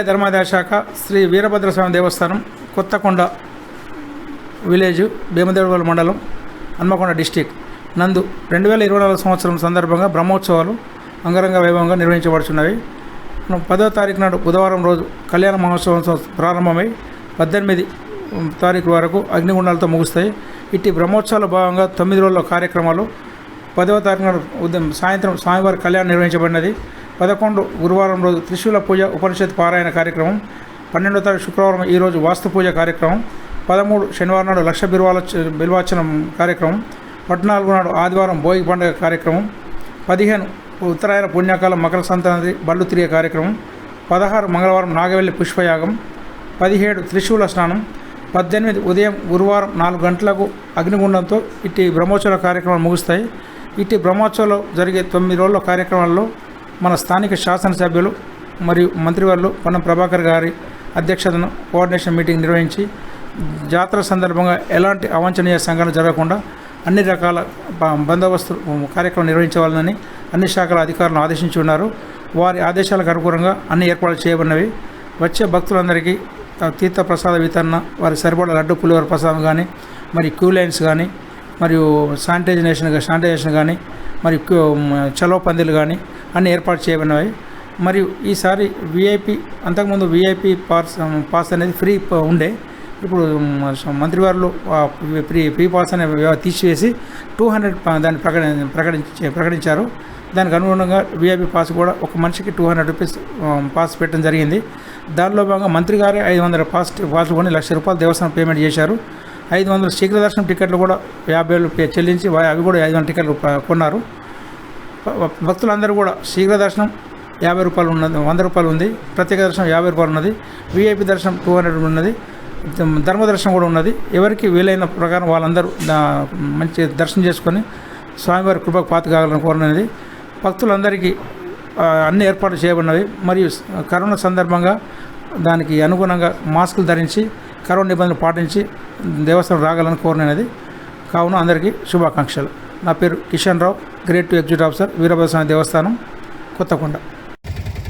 ధర్మాదాయ శాఖ శ్రీ వీరభద్రస్వామి దేవస్థానం కొత్తకొండ విలేజ్ భీమదేవగల మండలం హన్మకొండ డిస్టిక్. నందు రెండు వేల ఇరవై నాలుగు సంవత్సరం సందర్భంగా బ్రహ్మోత్సవాలు అంగరంగ వైభవంగా నిర్వహించబడుచున్నవి. పదో పదవ తారీఖు నాడు బుధవారం రోజు కళ్యాణ మహోత్సవం ప్రారంభమై పద్దెనిమిది తారీఖు వరకు అగ్నిగుండాలతో ముగుస్తాయి. ఇట్టి బ్రహ్మోత్సవాల భాగంగా తొమ్మిది రోజుల కార్యక్రమాలు. పదవ తారీఖు నాడు ఉదయం సాయంత్రం స్వామివారి కళ్యాణం నిర్వహించబడినది. పదకొండు గురువారం రోజు త్రిశూల పూజ ఉపనిషత్ పారాయణ కార్యక్రమం పన్నెండో తారీఖు శుక్రవారం ఈరోజు వాస్తు పూజ కార్యక్రమం పదమూడు శనివారం నాడు లక్ష బిల్వాల బిల్వాచనం కార్యక్రమం పద్నాలుగు నాడు ఆదివారం భోగి పండుగ కార్యక్రమం పదిహేను ఉత్తరాయణ పుణ్యకాలం మకర సంక్రాంతి బళ్ళు తిరిగే కార్యక్రమం పదహారు మంగళవారం నాగవెల్లి పుష్పయాగం పదిహేడు త్రిశూల స్నానం పద్దెనిమిది ఉదయం గురువారం నాలుగు గంటలకు అగ్నిగుండంతో ఇట్టి బ్రహ్మోత్సవ కార్యక్రమాలు ముగుస్తాయి. ఇట్టి బ్రహ్మోత్సవంలో జరిగే తొమ్మిది రోజుల కార్యక్రమాల్లో మన స్థానిక శాసనసభ్యులు మరియు మంత్రివర్లు పొన్నం ప్రభాకర్ గారి అధ్యక్షతను కోఆర్డినేషన్ మీటింగ్ నిర్వహించి జాతర సందర్భంగా ఎలాంటి అవాంఛనీయ సంఘటన జరగకుండా అన్ని రకాల బందోబస్తు కార్యక్రమం నిర్వహించవాలని అన్ని శాఖల అధికారులను ఆదేశించి ఉన్నారు. వారి ఆదేశాలకు అనుగుణంగా అన్ని ఏర్పాట్లు చేయబడినవి. వచ్చే భక్తులందరికీ త- తీర్థ ప్రసాద వితరణ వారి సరిపడా లడ్డు పులివర ప్రసాదం కానీ మరి క్యూ లైన్స్ కానీ మరియు శానిటైజేషన్ శానిటైజేషన్ కానీ మరి చలో పందిలు కానీ అన్ని ఏర్పాటు చేయబడినవి. మరియు ఈసారి విఐపి అంతకుముందు విఐపి పాస్ పాస్ అనేది ఫ్రీ ఉండే. ఇప్పుడు మంత్రివారులు ఫ్రీ ఫ్రీ పాస్ అనే తీసివేసి టూ హండ్రెడ్ దాన్ని ప్రకటి ప్రకటించి ప్రకటించారు. దానికి అనుగుణంగా విఐపి పాస్ కూడా ఒక మనిషికి టూ హండ్రెడ్ రూపీస్ పాస్ పెట్టడం జరిగింది. దానిలో భాగంగా మంత్రి గారే ఐదు వందల పాస్ పాస్ కొని లక్ష రూపాయలు దేవస్థానం పేమెంట్ చేశారు. ఐదు వందల శీఘ్ర దర్శనం టికెట్లు కూడా యాభై వేలు పే- చెల్లించి అవి కూడా ఐదు వందల టికెట్లు కొన్నారు. భక్తులందరూ కూడా శీఘ్ర దర్శనం యాభై రూపాయలు ఉన్నది వంద రూపాయలు ఉంది. ప్రత్యేక దర్శనం యాభై రూపాయలు ఉన్నది. విఐపి దర్శనం టూ హండ్రెడ్ ఉన్నది. ధర్మ దర్శనం కూడా ఉన్నది. ఎవరికి వీలైన ప్రకారం వాళ్ళందరూ మంచి దర్శనం చేసుకొని స్వామివారి కృపకు పాత కావాలని కోరినది భక్తులందరికీ అన్ని ఏర్పాట్లు చేయబడినవి. మరియు కరోనా సందర్భంగా దానికి అనుగుణంగా మాస్కులు ధరించి కరోనా నిబంధనలు పాటించి దేవస్థానం రాగలని కోరినది కావున అందరికీ శుభాకాంక్షలు. నా పేరు Kishan Rao grade two executive officer Veerabhadraswamy దేవస్థానం కొత్తకొండ.